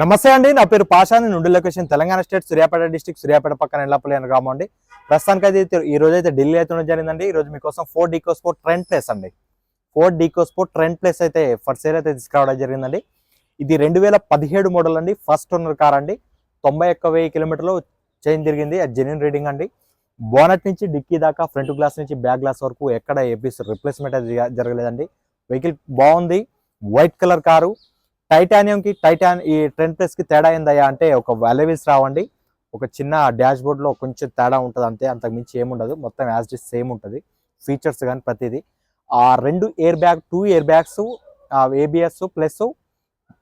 నమస్తే అండి నా పేరు పాషాని నుండి location Telangana state Suryapet district Suryapet పక్కన ఎల్లపల్లి అని గ్రామం అండి ప్రస్తుతానికి అయితే ఈ రోజు అయితే ఢిల్లీ అయితే ఉండడం జరిగిందండి. ఈ రోజు మీకోసం ఫోర్ డీకోస్పో ట్రెండ్ ప్లేస్ అండి. ఫోర్ డీకోస్పో ట్రెండ్ ప్లేస్ అయితే ఫర్ సేల్ అయితే తీసుకురావడం జరిగిందండి. ఇది రెండు వేల పదిహేడు మోడల్ అండి. ఫస్ట్ ఓనర్ కార్ అండి. తొంభై ఒక్క వెయ్యి కిలోమీటర్లు చేంజ్ జరిగింది. అది జెన్యున్ రీడింగ్ అండి. బోనట్ నుంచి డిక్కీ దాకా ఫ్రంట్ గ్లాస్ నుంచి బ్యాక్ గ్లాస్ వరకు ఎక్కడ ఏపీస్ రిప్లేస్మెంట్ అయితే జరగలేదండి. వెహికల్ బాగుంది. White colour car. టైటానియం కి టైటాన్ ఈ ట్రెండ్ ప్లస్కి తేడా ఏందయ్యా అంటే ఒక అలెవిల్స్ రావండి. ఒక చిన్న డాష్ బోర్డ్లో కొంచెం తేడా ఉంటుంది అంతే అంతకు మించి ఏముండదు. మొత్తం యాజ్ డిస్ సేమ్ ఉంటుంది. ఫీచర్స్ కానీ ప్రతిదీ. ఆ రెండు air bag two air bags ABS plus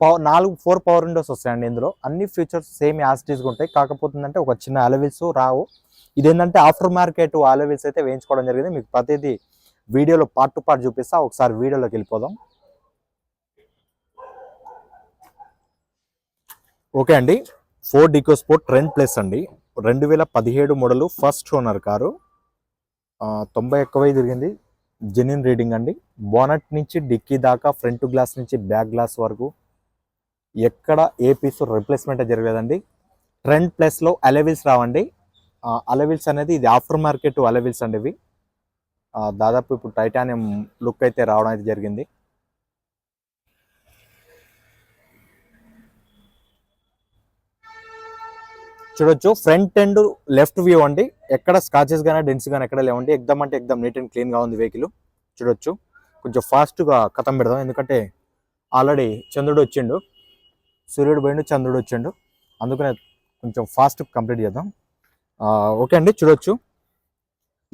power నాలుగు ఫోర్ పవర్ విండోస్ వస్తాయండి ఇందులో. అన్ని ఫీచర్స్ సేమ్ యాసిటీస్గా ఉంటాయి. కాకపోతుందంటే ఒక చిన్న అలవిల్స్ రావు. ఇదేంటంటే ఆఫ్టర్ మార్కెట్ అలవిల్స్ అయితే వేయించుకోవడం జరిగింది. మీకు ప్రతిదీ వీడియోలో పార్ట్ టు పార్ట్ చూపిస్తా. ఒకసారి వీడియోలోకి వెళ్ళిపోదాం. ఓకే అండి. Ford EcoSport trend plus అండి. రెండు వేల పదిహేడు మోడలు ఫస్ట్ ఓనర్ కారు. తొంభై ఎక్కువ తిరిగింది. జెన్యున్ రీడింగ్ అండి. బోనట్ నుంచి డిక్కీ దాకా ఫ్రంట్ గ్లాస్ నుంచి బ్యాక్ గ్లాస్ వరకు ఎక్కడ ఏ పీస్ రిప్లేస్మెంట్ జరగలేదండి. ట్రెండ్ ప్లస్లో అలెవిల్స్ రావండి. అలెవిల్స్ అనేది ఇది ఆఫ్టర్ మార్కెట్ అలెవిల్స్ అండి ఇవి. దాదాపు ఇప్పుడు టైటానియం లుక్ అయితే రావడం అయితే జరిగింది. చూడొచ్చు. ఫ్రంట్ అండ్ లెఫ్ట్ వ్యూ అండి. ఎక్కడ స్కాచెస్ కానీ డెన్స్ కానీ ఎక్కడ లేవండి. ఎగ్దమ్ అంటే ఎగ్దమ్ నీట్ అండ్ క్లీన్గా ఉంది వెహికల్ చూడొచ్చు. కొంచెం ఫాస్ట్గా కథం పెడదాం. ఎందుకంటే ఆల్రెడీ చంద్రుడు వచ్చిండు. సూర్యుడు పోయిండు చంద్రుడు వచ్చిండు. అందుకనే కొంచెం ఫాస్ట్ కంప్లీట్ చేద్దాం. ఓకే అండి. చూడొచ్చు.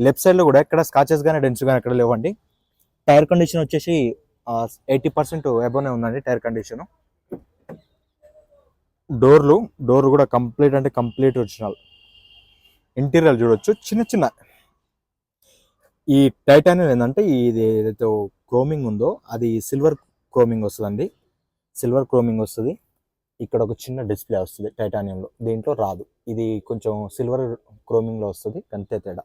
లెఫ్ట్ సైడ్లో కూడా ఎక్కడ స్కాచెస్ కానీ డెన్స్ కానీ ఎక్కడ లేవండి. టైర్ కండిషన్ వచ్చేసి ఎయిటీ పర్సెంట్ ఎబోనే ఉందండి టైర్ కండిషను డోర్లు డోర్ కూడా కంప్లీట్ అంటే కంప్లీట్ ఒరిజినల్. ఇంటీరియర్ చూడొచ్చు. చిన్న చిన్న. ఈ టైటానియం ఏంటంటే ఇది ఏదైతే క్రోమింగ్ ఉందో అది సిల్వర్ క్రోమింగ్ వస్తుందండి. సిల్వర్ క్రోమింగ్ వస్తుంది. ఇక్కడ ఒక చిన్న డిస్ప్లే వస్తుంది టైటానియంలో. దీంట్లో రాదు. ఇది కొంచెం సిల్వర్ క్రోమింగ్లో వస్తుంది. అంతే తేడా.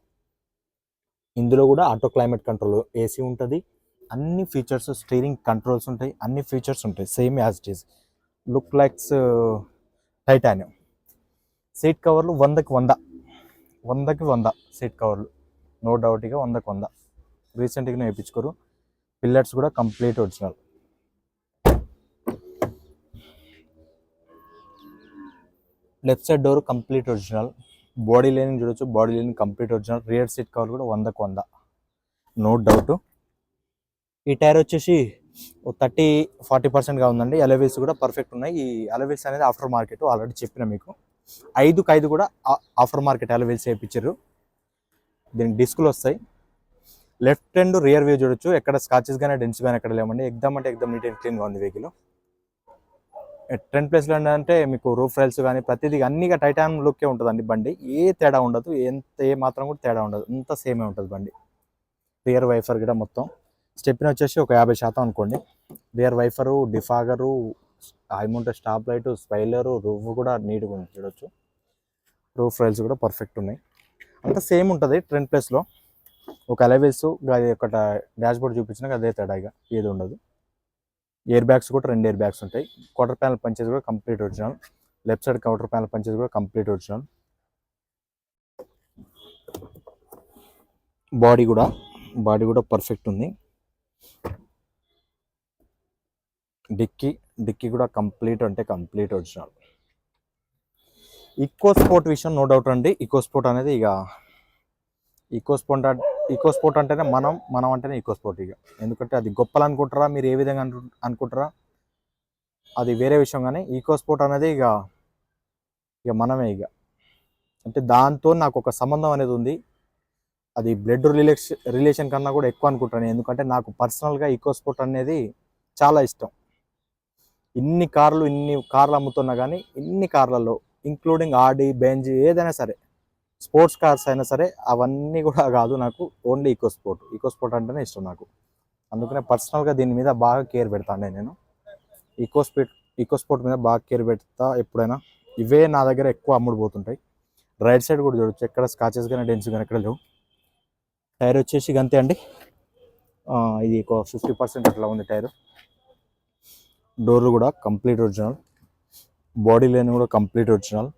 ఇందులో కూడా ఆటో క్లైమేట్ కంట్రోల్ ఏసీ ఉంటుంది. అన్ని ఫీచర్స్ స్టీరింగ్ కంట్రోల్స్ ఉంటాయి. అన్ని ఫీచర్స్ ఉంటాయి. Same as it is. Look likes titanium. Seat కవర్లు వందకి వంద. వందకి వంద సీట్ కవర్లు. నో డౌట్గా వందకి వంద. రీసెంట్గా వేయించుకోరు. పిల్లర్స్ కూడా complete original. Left side door complete original. Body lining చూడొచ్చు. Body lining complete original. Rear seat cover కూడా వందకు వంద. No doubt. ఈ టైర్ వచ్చేసి థర్టీ ఫార్టీ పర్సెంట్గా ఉందండి. అలవీల్స్ కూడా పర్ఫెక్ట్ ఉన్నాయి. ఈ అలవీల్స్ అనేది ఆఫ్టర్ మార్కెట్ ఆల్రెడీ చెప్పిన మీకు. ఐదుకి ఐదు కూడా ఆఫ్టర్ మార్కెట్ అలవీల్స్ వేయించారు. దీనికి డిస్కులు వస్తాయి. లెఫ్ట్ అండ్ రియర్ వ్యూ చూడొచ్చు. ఎక్కడ స్కాచెస్ కానీ డెన్స్ కానీ ఎక్కడ లేవండి. ఎగ్దమ్ అంటే ఎగ్దమ్ నీట్ అండ్ క్లీన్గా ఉంది వెహికల్. ట్రెండ్ ప్లేస్లో అంటే మీకు రూఫ్ రైల్స్ కానీ ప్రతిదీ అన్నిగా టైటాన్ లుక్కే ఉంటుందండి బండి. ఏ తేడా ఉండదు. ఎంత ఏ మాత్రం కూడా తేడా ఉండదు. అంత సేమే ఉంటుంది బండి. రియర్ వైఫర్ కూడా మొత్తం. స్టెప్ని వచ్చేసి ఒక యాభై శాతం అనుకోండి. Rear wiper defogger high mount stop light spoiler roof కూడా నీట్గా ఉంది చూడొచ్చు. రూఫ్ రైల్స్ కూడా పర్ఫెక్ట్ ఉన్నాయి. అంతా సేమ్ ఉంటుంది ట్రెండ్ ప్లేస్లో. ఒక అలెవెల్స్ అది ఒక డాష్ బోర్డ్ చూపించినాక అదే తేడా ఇక ఏది ఉండదు. ఎయిర్ బ్యాగ్స్ కూడా రెండు ఎయిర్ బ్యాగ్స్ ఉంటాయి. క్వార్టర్ ప్యానల్ పంచేది కూడా complete original. Left side counter panel పంచేది కూడా కంప్లీట్ ఒరిజినల్. బాడీ కూడా బాడీ కూడా పర్ఫెక్ట్ ఉంది. డిక్కీ డిక్కీ కూడా కంప్లీట్ అంటే కంప్లీట్ ఒరిజినల్. ఈకో స్పోర్ట్ విషయం నో డౌట్ అండి. ఈకో స్పోర్ట్ అనేది ఇక ఈకో స్పోర్ట్ ఈకో స్పోర్ట్ అంటేనే మనం మనం అంటేనే ఈకో స్పోర్ట్ ఇక. ఎందుకంటే అది గొప్పలు అనుకుంటారా? మీరు ఏ విధంగా అను అనుకుంటారా? అది వేరే విషయం కానీ ఈకో స్పోర్ట్ అనేది ఇక ఇక మనమే ఇక. అంటే దాంతో నాకు ఒక సంబంధం అనేది ఉంది. అది బ్లడ్ రిలేషన్ రిలేషన్ కన్నా కూడా ఎక్కువ అనుకుంటాను ఎందుకంటే నాకు పర్సనల్గా ఈకో స్పోర్ట్ అనేది చాలా ఇష్టం. ఇన్ని కార్లు ఇన్ని కార్లు అమ్ముతున్నా కానీ ఇన్ని కార్లలో ఇంక్లూడింగ్ ఆడి బెంజ్ ఏదైనా సరే స్పోర్ట్స్ కార్స్ అయినా సరే అవన్నీ కూడా కాదు నాకు only EcoSport EcoSport అంటేనే ఇష్టం నాకు. అందుకనే పర్సనల్గా దీని మీద బాగా కేర్ పెడతాను నేను. ఈకో స్పీట్ ఈకో స్పోర్ట్ మీద బాగా కేర్ పెడతా ఎప్పుడైనా. ఇవే నా దగ్గర ఎక్కువ అమ్ముడు పోతుంటాయి. రైట్ సైడ్ కూడా చూడొచ్చు. ఎక్కడ స్కాచెస్ కానీ డెన్స్ కానీ ఎక్కడ లేవు. టైర్ వచ్చేసి అంతే అండి. ఇది ఒక ఫిఫ్టీ పర్సెంట్ అట్లా ఉంది టైర్. డోర్లు కూడా కంప్లీట్ ఒరిజినల్. బాడీ లైన్ కూడా కంప్లీట్ ఒరిజినల్.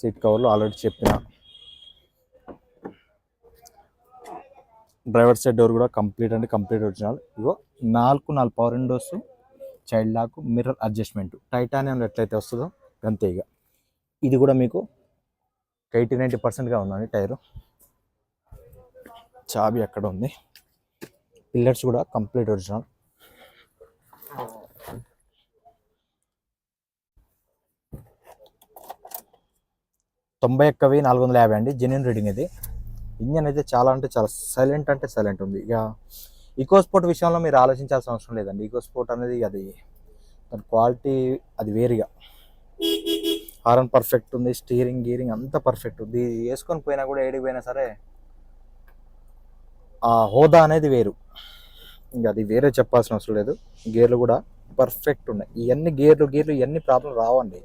సీట్ కవర్లు ఆల్రెడీ చెప్పిన. డ్రైవర్ సైడ్ డోర్ కూడా కంప్లీట్ అంటే కంప్లీట్ ఒరిజినల్. ఇగో నాలుగు నాలుగు power windows child lock mirror adjustment. టైటానియంలో ఎట్లయితే వస్తుందో అంతే ఇక ఇది కూడా మీకు ఎయిటీ నైంటీ పర్సెంట్గా ఉందండి టైరు. చాబీ అక్కడ ఉంది. పిల్లర్స్ కూడా కంప్లీట్ ఒరిజినల్ తొంభై ఒక్కవి నాలుగు వందల యాభై అండి. జెన్యున్ రీడింగ్ ఇది. ఇంజన్ అయితే చాలా అంటే చాలా సైలెంట్ అంటే సైలెంట్ ఉంది. ఇక ఈకోస్పోర్ట్ విషయంలో మీరు ఆలోచించాల్సిన అవసరం లేదండి. ఈకోస్పోర్ట్ అనేది అది దాని క్వాలిటీ అది వేరుగా. హారన్ పర్ఫెక్ట్ ఉంది స్టీరింగ్ గీరింగ్ అంతా పర్ఫెక్ట్ ఉంది. వేసుకొని పోయినా కూడా ఏడికి పోయినా సరే ఆ హోదా అనేది వేరు. ఇంకా అది వేరే చెప్పాల్సిన అవసరం లేదు. గేర్లు కూడా పర్ఫెక్ట్ ఉన్నాయి. ఇవన్నీ గేర్లు గేర్లు ఇవన్నీ ప్రాబ్లం రావండి.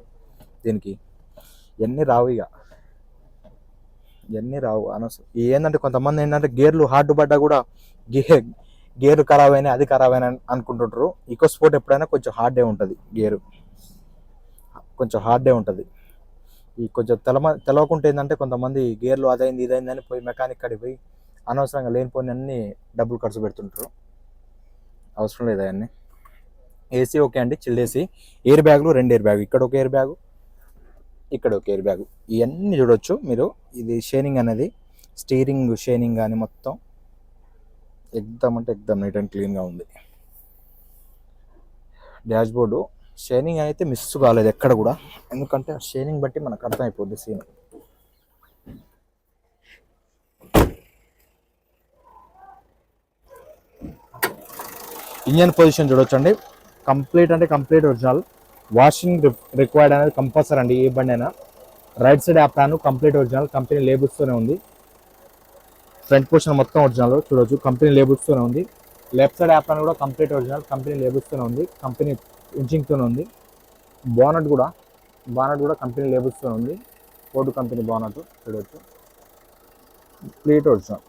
దీనికి ఇవన్నీ రావు ఇక ఇవన్నీ రావు అనవసరం ఏంటంటే కొంతమంది ఏంటంటే గేర్లు హార్డ్ పడ్డా కూడా గే గేర్లు ఖరాబ్ అయినా అది ఖరాబ్ అయినా అనుకుంటుంటారు. ఈకో స్పోర్ట్ ఎప్పుడైనా కొంచెం హార్డే ఉంటుంది గేరు. కొంచెం హార్డే ఉంటుంది. ఈ కొంచెం తెలమ తెలవకుంటే ఏంటంటే కొంతమంది గేర్లు అదైంది ఇదైందని అని పోయి మెకానిక్ కాడికి పోయి అనవసరంగా లేనిపోయిన అన్ని డబ్బులు ఖర్చు పెడుతుంటారు. అవసరం లేదు అవన్నీ. ఏసీ ఓకే అండి చిల్డ్ ఏసీ. ఎయిర్ బ్యాగులు రెండు ఎయిర్ బ్యాగ్ ఇక్కడ ఒక ఎయిర్ బ్యాగు ఇక్కడ ఒక ఎయిర్ బ్యాగ్. ఇవన్నీ చూడొచ్చు మీరు. ఇది షేనింగ్ అనేది స్టీరింగ్ షేనింగ్ కానీ మొత్తం ఎగ్దమ్ అంటే ఎగ్దమ్ నీట్ అండ్ క్లీన్గా ఉంది. డాష్ బోర్డు షేనింగ్ అయితే మిస్ కాలేదు ఎక్కడ కూడా. ఎందుకంటే ఆ షేనింగ్ బట్టి మనకు అర్థమైపోద్ది సీన్. ఇంజన్ పొజిషన్ చూడొచ్చండి. కంప్లీట్ అంటే కంప్లీట్ ఒరిజినల్ వాషింగ్ రిక్వైర్డ్ అనేది కంపల్సరీ అండి ఏ బండి అయినా. Right side apron complete original company లేబుల్స్తోనే ఉంది. ఫ్రంట్ పోర్షన్ మొత్తం ఒరిజినల్ చూడొచ్చు. కంపెనీ లేబుల్స్తోనే ఉంది. లెఫ్ట్ సైడ్ యాప్రాన్ కూడా కంప్లీట్ ఒరిజినల్ కంపెనీ లేబుల్స్తోనే ఉంది. కంపెనీ ఇంచింగ్తోనే ఉంది. బోనట్ కూడా బానట్ కూడా కంపెనీ లేబుల్స్తోనే ఉంది. ఫోర్డ్ కంపెనీ బానట్ చూడవచ్చు ప్లేట్ ఒరిజినల్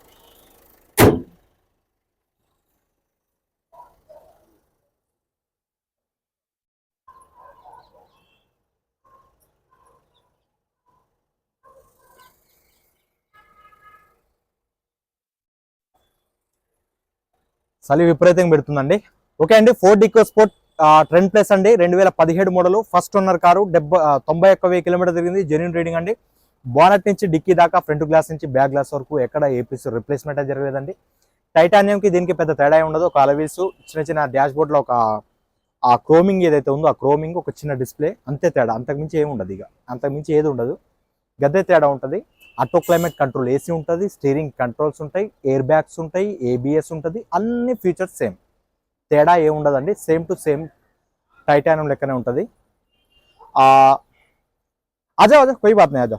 చలి విపరీతంగా పెడుతుందండి. ఓకే అండి Ford EcoSport trend plus అండి. రెండు వేల పదిహేడు మోడల్. ఫస్ట్ ఓనర్ కారు డెబ్బై తొంభై ఒక్క వెయ్యి కిలోమీటర్ తిరిగింది. జెన్యున్ రీడింగ్ అండి. బోనట్ నుంచి డిక్కీ దాకా ఫ్రంట్ గ్లాస్ నుంచి బ్యాక్ గ్లాస్ వరకు ఎక్కడ ఏపీస్ రిప్లేస్మెంట్ అయితే జరగలేదండి. టైటానియంకి దీనికి పెద్ద తేడా ఉండదు. ఒక అలవీల్స్ చిన్న చిన్న డాష్ బోర్డ్లో ఒక ఆ క్రోమింగ్ ఏదైతే ఉందో ఆ క్రోమింగ్ ఒక చిన్న డిస్ప్లే అంతే తేడా. అంతకుమించి ఏమి ఉండదు ఇక. అంతకుమించి ఏది ఉండదు. గద్దే తేడా ఉంటుంది. ఆటో క్లైమేట్ కంట్రోల్ ఏసీ ఉంటుంది స్టీరింగ్ కంట్రోల్స్ ఉంటాయి ఎయిర్ బ్యాగ్స్ ఉంటాయి ఏబిఎస్ ఉంటుంది అన్ని ఫీచర్స్ సేమ్ తేడా ఏముండదండి సేమ్ టు సేమ్ టైటానియం లెక్కనే ఉంటుంది. అజా అజా కొయ్యి బాత్ అజా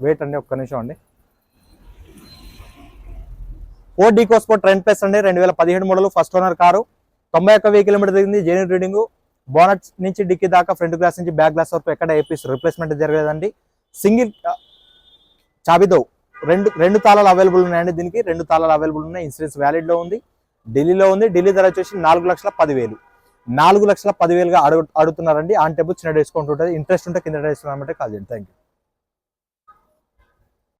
వెయిట్ అండి ఒక్క నిమిషం అండి. ఓ డీకోస్పో ట్రెండ్ ప్లస్ అండి రెండు వేల పదిహేడు మోడల్ ఫస్ట్ ఓనర్ కారు. తొంభై ఒక్క వెయ్యి కిలోమీటర్ దిగింది జెన్యున్ రీడింగ్. బోనట్ నుంచి డిక్కీ దాకా ఫ్రంట్ గ్లాస్ నుంచి బ్యాక్ గ్లాస్ వరకు ఎక్కడ ఏపీస్ రిప్లేస్మెంట్ జరగలేదండి. సింగిల్ చాబిదో రెండు రెండు తాళాలు అవైలబుల్ ఉన్నాయండి దీనికి. రెండు తాళాలు అవైలబుల్ ఉన్నాయి. ఇన్సూరెన్స్ వ్యాలిడ్లో ఉంది. ఢిల్లీలో ఉంది. ఢిల్లీ ధర వచ్చేసి నాలుగు లక్షల పదివేలు. నాలుగు లక్షల పదివేలుగా అడుగు అడుగుతున్నారండి. ఆన్ టేబుల్ చిన్న డిస్కౌంట్ ఉంటుంది. ఇంట్రెస్ట్ ఉంటే కింద డిస్కౌంట్ కాల్ చేయండి. Thank you